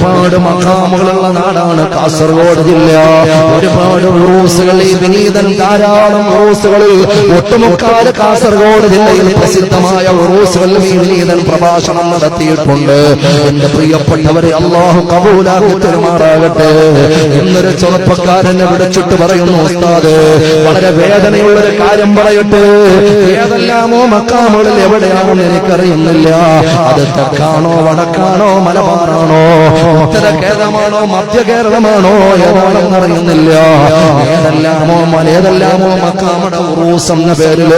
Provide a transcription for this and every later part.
ഒരുപാട് മഹാമുകളുള്ള നാടാണ് കാസർഗോഡ് ജില്ല. ഒരുപാട് ഉറൂസുകൾ ഈ വിനീതൻ ധാരാളം ഉറൂസുകളിൽ ഒട്ടുമുക്കാൽ കാസർഗോഡ് ജില്ലയിൽ പ്രസിദ്ധമായ ഉറൂസുകളിൽ ഈ വിനീതൻ പ്രഭാഷണം നടത്തിയിട്ടുണ്ട്. എന്റെ പ്രിയപ്പെട്ടവരെ അള്ളാഹു കബൂലാക്കി പെരുമാറാകട്ടെ എന്നൊരു ചെറുപ്പക്കാരനെ വിളിച്ചിട്ട് പറയുന്നു ഉസ്താദ് വളരെ വേദനയുള്ള ഒരു കാര്യം പറയട്ടെ. ഏതെല്ലാമോ മക്കാമുകളിൽ എവിടെയാണെന്ന് എനിക്കറിയുന്നില്ല. അത് തെക്കാണോ വടക്കാണോ മലബാറാണോ? ഉത്തര കേരളമാണോ മധ്യ കേരളമാണോ ഏതാണെന്ന് അറിയുന്നില്ല ഏതെല്ലാമോ മല ഏതെല്ലാമോ മക്കാമയുടെ ഉറൂസ് എന്ന പേരിൽ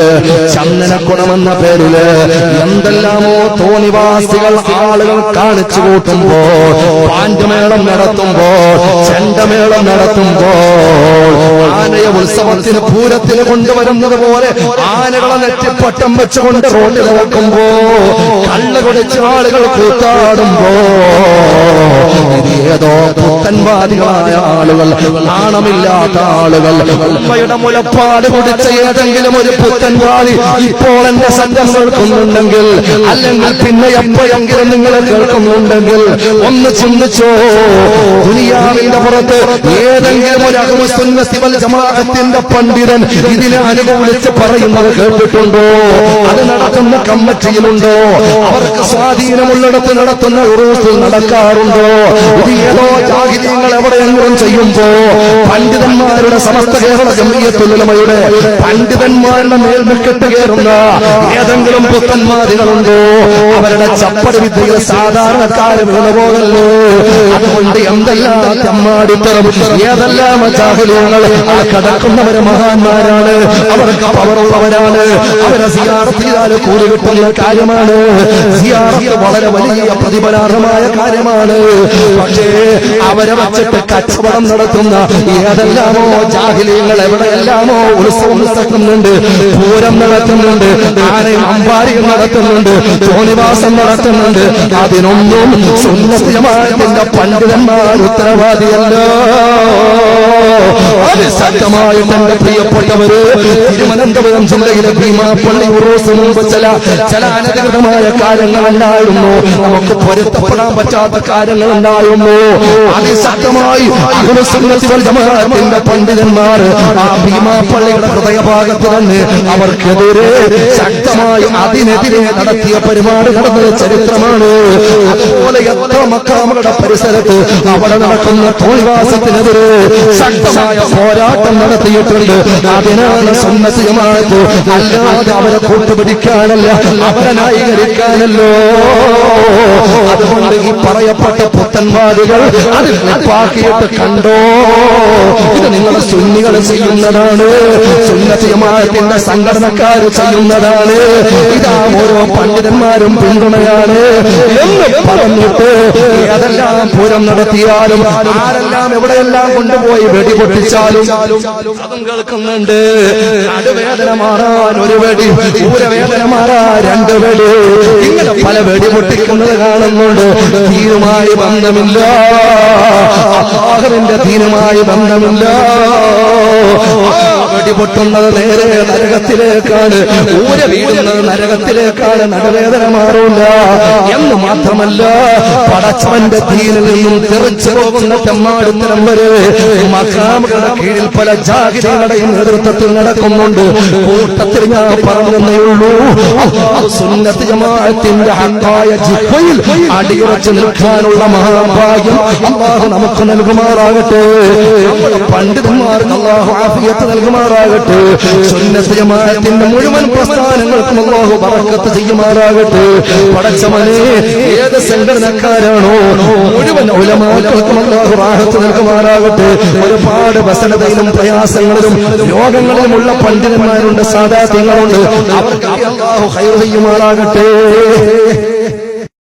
ചന്ദനക്കുണം എന്ന പേരിൽ എന്തെല്ലാമോ തോണിവാസികൾ ആളുകൾ കാണിച്ചു കൂട്ടുമ്പോൾ പാൻഡുമേളം നടത്തുമ്പോൾ ചെണ്ടമേളം നടത്തുമ്പോൾ ആനയെ ഉത്സവത്തിന് പൂരത്തിന് കൊണ്ടുവരുന്നത് പോലെ ആനകളെ നെറ്റിപ്പട്ടം വെച്ചുകൊണ്ട് റോഡിൽ നോക്കുമ്പോ കള്ള് കുടിച്ച് ആളുകൾ കൂത്താടുമ്പോ ഏതോ പുത്തൻവാദികളായ ആളുകൾ നാണമില്ലാത്ത ആളുകൾ. ഉമ്മയുടെ മുലപ്പാട് കുടിച്ച ഏതെങ്കിലും ഒരു പുത്തൻവാദി ഇപ്പോൾ എന്റെ സംഘം കേൾക്കുന്നുണ്ടെങ്കിൽ അല്ലെങ്കിൽ പിന്നെ എപ്പോഴെങ്കിലും നിങ്ങൾ കേൾക്കുന്നുണ്ടെങ്കിൽ ഒന്ന് ചിന്തിച്ചോ? ദുനിയാവിന്റെ പുറത്ത് ഏതെങ്കിലും ഒരു അഹുസുന്നത്തി വൽ ജമാഅത്തിന്റെ പണ്ഡിതൻ ഇതിനെ അനുകൂലിച്ച് പറയുന്നത് കേട്ടിട്ടുണ്ടോ? അത് നടക്കുന്ന കമ്മിറ്റിയിലുണ്ടോ? അവർക്ക് സ്വാധീനമുള്ളിടത്ത് നടത്തുന്ന ഉറൂസിൽ നടക്കാറുണ്ടോ? ഇത് ഏതോ ജാഹിര്യങ്ങൾ എവിടെയെങ്കിലും ചെയ്യുമ്പോ പണ്ഡിതന്മാരുടെ സമസ്ത കേരള ജമീയത്തുലമയുടെ പണ്ഡിതന്മാരുടെ മേൽമെക്കെട്ട് കയറുന്ന ഏതെങ്കിലും പുത്തന്മാരികളുണ്ടോ അവരുടെ ചപ്പടി വിദ്യയിൽ സാധാരണക്കാര് വീണുപോകല്ലോ? അതുകൊണ്ട് എന്തെല്ലാം അമ്മാടിത്തരം ഏതെല്ലാം ജാഹിര്യങ്ങൾ കടക്കുന്നവര് മഹാന്മാരാണ്. അവർക്ക് പവറുള്ളവരാണ്. അവരെ സിയാർത്തിയാൽ കൂടി കിട്ടുന്ന കാര്യമാണ്. സിയാറത്ത് വളരെ വലിയ പ്രതിഫലാർഹമായ കാര്യമാണ്. പക്ഷേ അവരെ വച്ചിട്ട് കച്ചവടം നടത്തുന്ന ഏതെല്ലാമോ ജാഹിലിയങ്ങൾ എവിടെയെല്ലാമോ ഉത്സവം നടത്തുന്നുണ്ട് പൂരം നടത്തുന്നുണ്ട് ആനയും അമ്പാരിയും നടത്തുന്നുണ്ട് തോണിവാസം നടത്തുന്നുണ്ട്. അതിനൊന്നും സുന്നത്തിയമായതിന്റെ പണ്ഡിതന്മാർ ഉത്തരവാദിയല്ലോ. സത്യമായും എന്റെ പ്രിയപ്പെട്ടവര് തിരുവനന്തപുരം ജില്ലയിലെ ഭീമാപ്പള്ളി ഉറൂസ് മുമ്പ് ചില ചില അനധികൃതമായ കാര്യങ്ങൾ ഉണ്ടായിരുന്നു. നമുക്ക് പൊരുത്തപ്പെടാൻ പറ്റാത്ത കാര്യങ്ങൾ ഉണ്ടായിരുന്നു. അതിശക്തമായി ജമാഅത്തിന്റെ പണ്ഡിതന്മാർ ആ ഭീമാപ്പള്ളിയുടെ ഹൃദയഭാഗത്ത് തന്നെ അവർക്കെതിരെ ശക്തമായി അതിനെതിരെ നടത്തിയ പരിപാടി നടന്ന ചരിത്രമാണ്. അതുപോലെ എത്ര മക്കാമകളുടെ പരിസരത്ത് അവിടെ നടക്കുന്ന തോൽവാസത്തിനെതിരെ ശക്തമായ പോരാട്ടം നടത്തിയിട്ടുണ്ട്. അതിനാണ് സന്നദ്ധമായത് അല്ലാതെ അവരെ കൂട്ടുപിടിക്കാനല്ല അവരെ ന്യായീകരിക്കാനല്ലോ. അതുകൊണ്ട് ഈ പറയപ്പെട്ട പുത്തന്മാരുകൾ അത് കണ്ടോ? ഇത് നിങ്ങളുടെ സുന്നികൾ ചെയ്യുന്നതാണ്. സുന്നത്തിയമായത്തിന്റെ സംഘടനക്കാർ ചെയ്യുന്നതാണ്. ഇതാ ഓരോ പണ്ഡിതന്മാരും പിന്തുണയാണ്. എന്ന് പറഞ്ഞിട്ട് അതെല്ലാം പൂരം നടത്തിയാലും ആരെല്ലാം എവിടെയെല്ലാം കൊണ്ടുപോയി വെടിപൊട്ടിച്ചാലും അതും കേൾക്കുന്നുണ്ട്. നടുവേദന മാറാൻ ഒരു വെടി ഊരവേദന മാറാൻ രണ്ട് വെടി. പല വെടി പൊട്ടിക്കുന്നത് കാണുന്നുണ്ട്. തീരുമായി ബന്ധമില്ല. അള്ളാഹുവിന്റെ തീരുമായി ബന്ധമില്ല. ആ വെടി പൊട്ടുന്നത് നേരെ നരകത്തിലേക്കാണ്. ഊര വീഴുന്നത് നരകത്തിലേക്കാണ്. നടുവേദന മാറൂല. എന്ന് മാത്രമല്ല പടച്ചവന്റെ തീരിൽ നിന്നും തെറിച്ചു പോകുന്ന തെമ്മാടുത്തരം വരെ മക്കാമുകളുടെ കീഴിൽ പല ജാഗ്രതയുടെയും നേതൃത്വത്തിൽ നടക്കുന്നുണ്ട്. കൂട്ടത്തിൽ ഞാൻ പറഞ്ഞതേ ഉള്ളൂ. സുന്നത്ത് ജമാഅത്തിന്റെ ഹക്കായ ജിഹ്വയിൽ അടിയുറച്ച് നിൽക്കാനുള്ള മഹാഭാഗ്യം അള്ളാഹു നമുക്ക് നൽകുമാറാകട്ടെ. അള്ളാഹു ആഫിയത്ത് നൽകുമാറാകട്ടെ. സുന്നത്ത് ജമാഅത്തിന്റെ മുഴുവൻ പ്രസ്ഥാനങ്ങൾക്കും അള്ളാഹു ബറക്കത്ത് ചെയ്യുമാറാകട്ടെ. പടച്ചമനെ ഏത് സംഘടനക്കാരാണോ മുഴുവൻ ഉലമാക്കൾക്കും അള്ളാഹു റാഹത്ത് നൽകുമാറാകട്ടെ. ഒരുപാട് വസനതയിലും പ്രയാസങ്ങളിലും രോഗങ്ങളിലുമുള്ള പണ്ഡിതന്മാരുണ്ട് സാധാത്യങ്ങളുണ്ട് അവർക്ക് അള്ളാഹു ഹൈർ ചെയ്യുമാറാകട്ടെ.